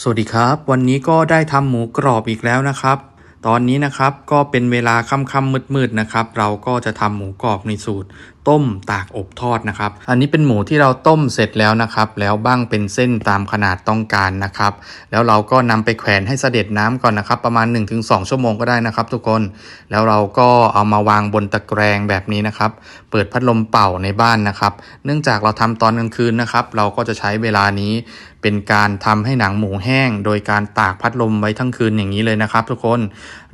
สวัสดีครับ วันนี้ก็ได้ทำหมูกรอบอีกแล้วนะครับ ตอนนี้นะครับก็เป็นเวลาค่ำๆมืดๆนะครับ เราก็จะทำหมูกรอบในสูตร ต้มตากอบทอดนะครับ อันนี้เป็นหมูที่เราต้มเสร็จแล้วนะครับ แล้วบ้างเป็นเส้นตามขนาดต้องการนะครับ แล้วเราก็นำไปแขวนให้เสด็จน้ำก่อนนะครับ ประมาณ 1-2 ชั่วโมงก็ได้นะครับ ทุกคน แล้วเราก็เอามาวางบนตะแกรงแบบนี้นะครับ เปิดพัดลมเป่าในบ้านนะครับ เนื่องจากเราทำตอนกลางคืนนะครับ เราก็จะใช้เวลานี้เป็นการทำให้หนังหมูแห้ง โดยการตากพัดลมไว้ทั้งคืนอย่างนี้เลยนะครับ ทุกคน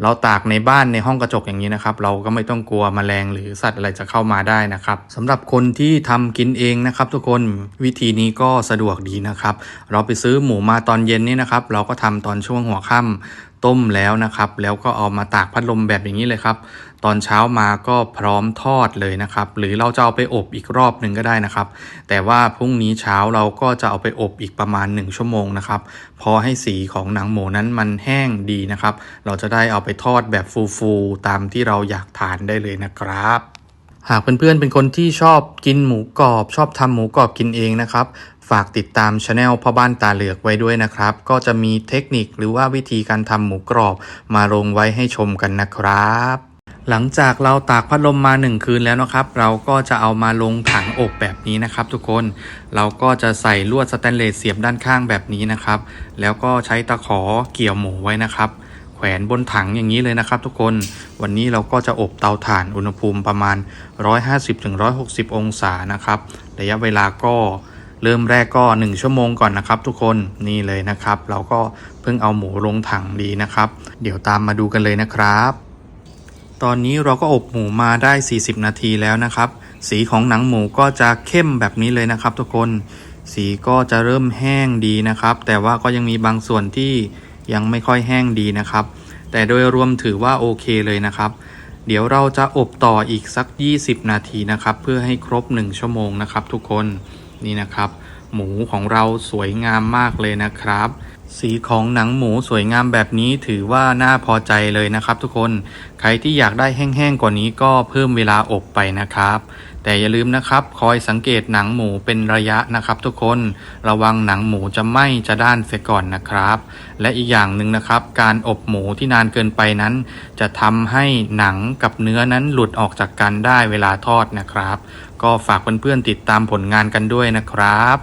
เราตากในบ้านในห้องกระจกอย่างนี้นะครับ เราก็ไม่ต้องกลัวแมลงหรือสัตว์อะไรจะเข้ามาได้นะครับสำหรับคนที่ทำกินเองนะครับ ทุกคนวิธีนี้ก็สะดวกดีนะครับ เราไปซื้อหมูมาตอนเย็นนี่นะครับ เราก็ทำตอนช่วงหัวค่ำต้มแล้วนะครับ แล้วก็เอามาตากพัดลมแบบอย่างนี้เลยครับ ตอนเช้ามาก็พร้อมทอดเลยนะครับ หรือเราจะเอาไปอบอีกรอบหนึ่งก็ได้นะครับ แต่ว่าพรุ่งนี้เช้าเราก็จะเอาไปอบอีกประมาณ 1 ชั่วโมงนะครับ พอให้สีของหนังหมูนั้นมันแห้งดีนะครับ เราจะได้เอาไปทอดแบบฟูๆตามที่เราอยากทานได้เลยนะครับ หากเพื่อนๆ เป็นคนที่ชอบกินหมูกรอบ ชอบทำหมูกรอบกินเองนะครับ ฝากติดตามช anel พ่อบ้านตาเหลือกไว้ด้วยนะครับ ก็จะมีเทคนิคหรือว่าวิธีการทำหมูกรอบมาลงไว้ให้ชมกันนะครับ หลังจากเราตากพัดลมมา 1 คืนแล้วนะครับ เราก็จะเอามาลงถังอบแบบนี้นะครับ ทุกคน เราก็จะใส่ลวดสแตนเลสเสียบด้านข้างแบบนี้นะครับ แล้วก็ใช้ตะขอเกี่ยวหมูไว้นะครับ วนบนถังอย่างนี้เลยนะครับทุกคน วันนี้เราก็จะอบเตาถ่านอุณหภูมิประมาณ 150-160 องศานะครับ ระยะเวลาก็เริ่มแรกก็ 1 ชั่วโมงก่อนนะครับ ทุกคนนี่เลยนะครับ เราก็เพิ่งเอาหมูลงถังดีนะครับ เดี๋ยวตามมาดูกันเลยนะครับ ตอนนี้เราก็อบหมูมาได้ 40 นาทีแล้วนะครับ สีของหนังหมูก็จะเข้มแบบนี้เลยนะครับ ทุกคนสีก็จะเริ่มแห้งดีนะครับ แต่ว่าก็ยังมีบางส่วนที่ ยังไม่ค่อยแห้งดีนะครับ แต่โดยรวมถือว่าโอเคเลยนะครับ เดี๋ยวเราจะอบต่ออีกสัก 20 นาทีนะครับ เพื่อให้ครบ 1 ชั่วโมงนะครับ ทุกคนนี่นะครับ หมูของเราสวยงามมากเลยนะครับสีของหนังหมูสวยงามแบบนี้ถือว่าน่าพอใจเลยนะครับทุกคน ใครที่อยากได้แห้งๆกว่านี้ก็เพิ่มเวลาอบไปนะครับ แต่อย่าลืมนะครับคอยสังเกตหนังหมูเป็นระยะนะครับ ทุกคน ระวังหนังหมูจะไหม้จะด้านเสียก่อนนะครับ และอีกอย่างหนึ่งนะครับ การอบหมูที่นานเกินไปนั้น จะทำให้หนังกับเนื้อนั้นหลุดออกจากกันได้เวลาทอดนะครับ ก็ฝากเพื่อนๆติดตามผลงานกันด้วยนะครับ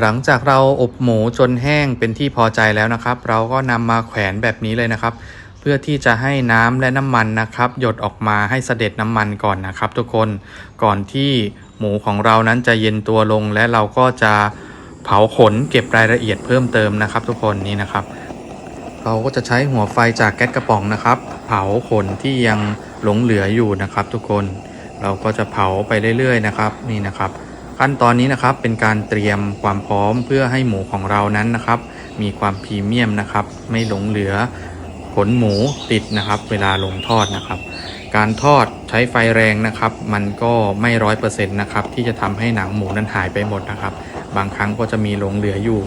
หลังจากเราอบหมูจนแห้งเป็นที่พอใจแล้วนะครับ เราก็นำมาแขวนแบบนี้เลยนะครับ เพื่อที่จะให้น้ำและน้ำมันนะครับ หยดออกมาให้เสด็จน้ำมันก่อนนะครับ ทุกคนก่อนที่หมูของเรานั้นจะเย็นตัวลงและเราก็จะเผาขนเก็บรายละเอียดเพิ่มเติมนะครับ ทุกคนนี่นะครับ เราก็จะใช้หัวไฟจากแก๊สกระป๋องนะครับ เผาขนที่ยังหลงเหลืออยู่นะครับ ทุกคนเราก็จะเผาไปเรื่อยๆนะครับ นี่นะครับ ขั้นตอนนี้นะครับเป็นการเตรียมความพร้อมเพื่อให้หมูของเรานั้นนะครับ มีความพรีเมียมนะครับ ไม่หลงเหลือขนหมูติดนะครับ เวลาลงทอดนะครับ การทอดใช้ไฟแรงนะครับ มันก็ไม่ร้อยเปอร์เซ็นต์นะครับที่จะทำให้หนังหมูนั้นหายไปหมดนะครับ บางครั้งก็จะมีหลงเหลืออยู่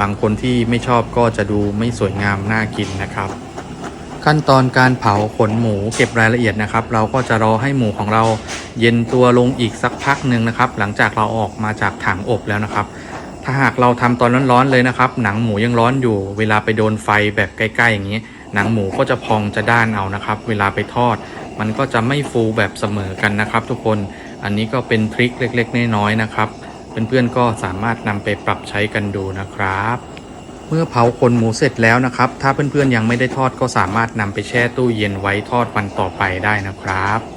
บางคนที่ไม่ชอบก็จะดูไม่สวยงามน่ากินนะครับขั้นตอนการเผาขนหมูเก็บรายละเอียดนะครับ เราก็จะรอให้หมูของเรา เย็นตัวลงอีกสักพักหนึ่งนะครับ หลังจากเราออกมาจากถังอบแล้วนะครับ ถ้าหากเราทำตอนร้อนๆเลยนะครับ หนังหมูยังร้อนอยู่ เวลาไปโดนไฟแบบใกล้ ๆ อย่างนี้ หนังหมูก็จะพองจะด้านเอานะครับ เวลาไปทอด มันก็จะไม่ฟูแบบเสมอกันนะครับ ทุกคนอันนี้ก็เป็นทริคเล็ก ๆ น้อยๆนะครับเพื่อนๆก็สามารถนำไปปรับใช้กันดูนะครับเมื่อเผาขนหมูเสร็จแล้วนะครับ ถ้าเพื่อนๆยังไม่ได้ทอดก็สามารถนำไปแช่ตู้เย็นไว้ทอดวันต่อไปได้นะครับ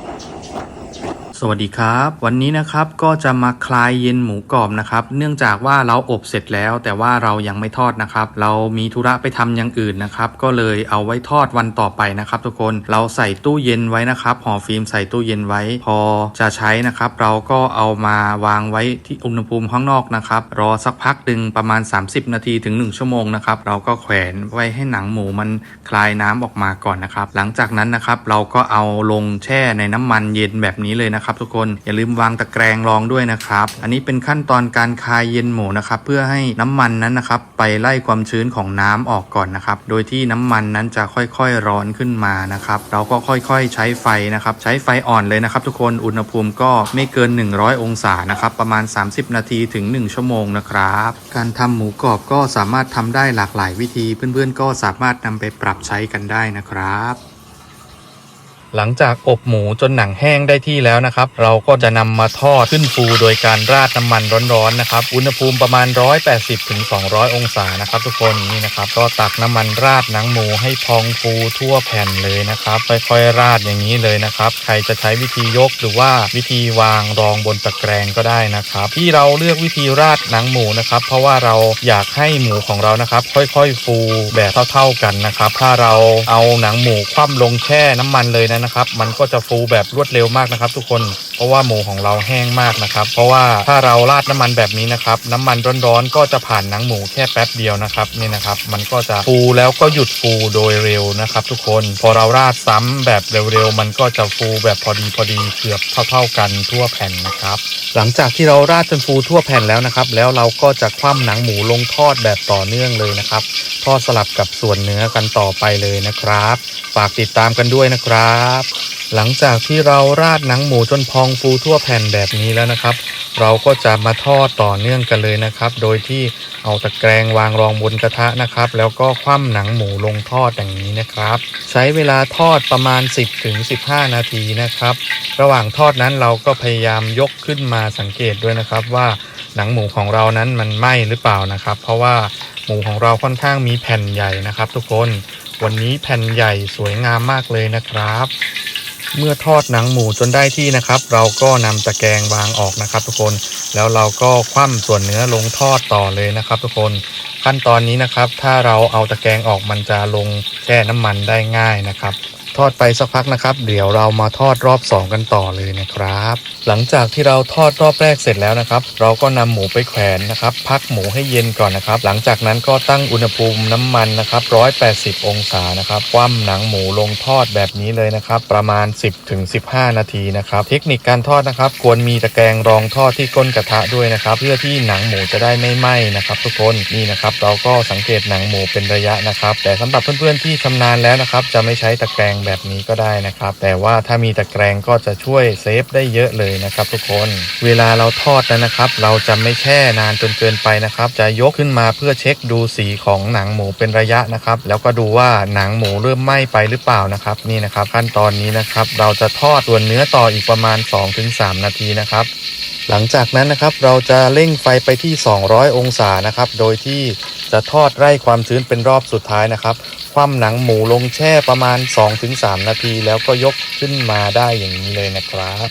สวัสดีครับ วันนี้นะครับก็จะมาคลายเย็นหมูกรอบนะครับ เนื่องจากว่าเราอบเสร็จแล้วแต่ว่าเรายังไม่ทอดนะครับ เรามีธุระไปทำอย่างอื่นนะครับ ก็เลยเอาไว้ทอดวันต่อไปนะครับ ทุกคนเราใส่ตู้เย็นไว้นะครับห่อฟิล์มใส่ตู้เย็นไว้ พอจะใช้นะครับ เราก็เอามาวางไว้ที่อุณหภูมิข้างนอกนะครับ รอสักพักหนึ่งประมาณ 30 นาทีถึง 1 ชั่วโมงนะครับเราก็แขวนไว้ให้หนังหมูมันคลายน้ำออกมาก่อนนะครับ หลังจากนั้นนะครับเราก็เอาลงแช่ในน้ำมันเย็นแบบนี้เลยนะครับนะครับทุกคนอย่าลืมวางตะแกรงรองด้วยนะครับ อันนี้เป็นขั้นตอนการคายเย็นหมูนะครับเพื่อให้น้ำมันนั้นนะครับไปไล่ความชื้นของน้ำออกก่อนนะครับโดยที่น้ำมันนั้นจะค่อยๆร้อนขึ้นมานะครับเราก็ค่อยๆใช้ไฟนะครับใช้ไฟอ่อนเลยนะครับทุกคนอุณหภูมิก็ไม่เกิน 100 องศานะครับประมาณ 30 นาทีถึง 1 ชั่วโมงนะครับการทำหมูกรอบก็สามารถทำได้หลากหลายวิธีเพื่อนๆก็สามารถนำไปปรับใช้กันได้นะครับ หลังจากอบหมูจนหนังแห้งได้ที่แล้วนะครับ เราก็จะนำมาทอดขึ้นฟูโดยการราดน้ำมันร้อนๆนะครับ อุณหภูมิประมาณ 180ถึง200 องศานะครับ ทุกคนนี่นะครับ ก็ตักน้ำมันราดหนังหมูให้พองฟูทั่วแผ่นเลยนะครับ ค่อยๆราดอย่างนี้เลยนะครับ ใครจะใช้วิธียกหรือว่าวิธีวางรองบนตะแกรงก็ได้นะครับ ที่เราเลือกวิธีราดหนังหมูนะครับ เพราะว่าเราอยากให้หมูของเรานะครับ ค่อยๆฟูแบบเท่า ๆกันนะครับ ถ้าเราเอาหนังหมูคว่ำลงแช่น้ำมันเลยนะนะครับ มันก็จะฟูแบบรวดเร็วมากนะครับ ทุกคนเพราะว่าหมูของเราแห้งมากนะครับ เพราะว่าถ้าเราราดน้ำมันแบบนี้นะครับน้ำมันร้อนๆก็จะผ่านหนังหมูแค่แป๊บเดียวนะครับนี่นะครับ มันก็จะฟูแล้วก็หยุดฟูโดยเร็วนะครับ ทุกคนพอเราราดซ้ำแบบเร็วๆมันก็จะฟูแบบพอดีพอดีเกือบเท่าๆกันทั่วแผ่นนะครับ หลังจากที่เราราดจนฟูทั่วแผ่นแล้วนะครับ แล้วเราก็จะคว่ำหนังหมูลงทอดแบบต่อเนื่องเลยนะครับทอดสลับกับส่วนเนื้อกันต่อไปเลยนะครับ ฝากติดตามกันด้วยนะครับหลังจากที่เราราดหนังหมูจนพองฟูทั่วแผ่นแบบนี้แล้วนะครับ เราก็จะมาทอดต่อเนื่องกันเลยนะครับ โดยที่เอาตะแกรงวางรองบนกระทะนะครับ แล้วก็คว่ำหนังหมูลงทอดอย่างนี้นะครับ ใช้เวลาทอดประมาณ 10-15 นาทีนะครับ ระหว่างทอดนั้นเราก็พยายามยกขึ้นมาสังเกตด้วยนะครับว่าหนังหมูของเรานั้นมันไหม้หรือเปล่านะครับ เพราะว่าหมูของเราค่อนข้างมีแผ่นใหญ่นะครับ ทุกคน วันนี้แผ่นใหญ่สวยงามมากเลยนะครับ เมื่อทอดหนังหมูจนได้ที่นะครับ เราก็นำตะแกรงวางออกนะครับ ทุกคนแล้วเราก็คว่ำส่วนเนื้อลงทอดต่อเลยนะครับ ทุกคนขั้นตอนนี้นะครับ ถ้าเราเอาตะแกรงออกมันจะลงแช่น้ำมันได้ง่ายนะครับ ทอดไปสักพักนะครับ เดี๋ยวเรามาทอดรอบ 2 กันต่อเลยนะครับ หลังจากที่เราทอดรอบแรกเสร็จแล้วนะครับ เราก็นำหมูไปแขวนนะครับ พักหมูให้เย็นก่อนนะครับ หลังจากนั้นก็ตั้งอุณหภูมิน้ำมันนะครับ180 องศานะครับคว่ำหนังหมูลงทอดแบบนี้เลยนะครับ ประมาณ 10ถึง15 นาทีนะครับ เทคนิคการทอดนะครับ ควรมีตะแกรงรองทอดที่ก้นกระทะด้วยนะครับ เพื่อที่หนังหมูจะได้ไม่ไหม้นะครับทุกคนนี่นะครับ เราก็สังเกตหนังหมูเป็นระยะนะครับ แต่สำหรับเพื่อนๆที่ชำนาญแล้วนะครับ จะไม่ใช้ตะแกรงแบบนี้ก็ได้นะครับ แต่ว่าถ้ามีตะแกรงก็จะช่วยเซฟได้เยอะเลยนะครับ ทุกคนเวลาเราทอดนะนะครับ เราจะไม่แช่นานจนเกินไปนะครับ จะยกขึ้นมาเพื่อเช็คดูสีของหนังหมูเป็นระยะนะครับ แล้วก็ดูว่าหนังหมูเริ่มไหม้ไปหรือเปล่านะครับ นี่นะครับ ขั้นตอนนี้นะครับ เราจะทอดส่วนเนื้อต่ออีกประมาณ 2-3 นาทีนะครับหลังจากนั้นนะครับเราจะเร่งไฟไปที่ 200 องศานะครับ โดยที่จะทอดไร่ความชื้นเป็นรอบสุดท้ายนะครับ คว่ำหนังหมูลงแช่ประมาณ 2-3 นาที แล้วก็ยกขึ้นมาได้อย่างนี้เลยนะครับ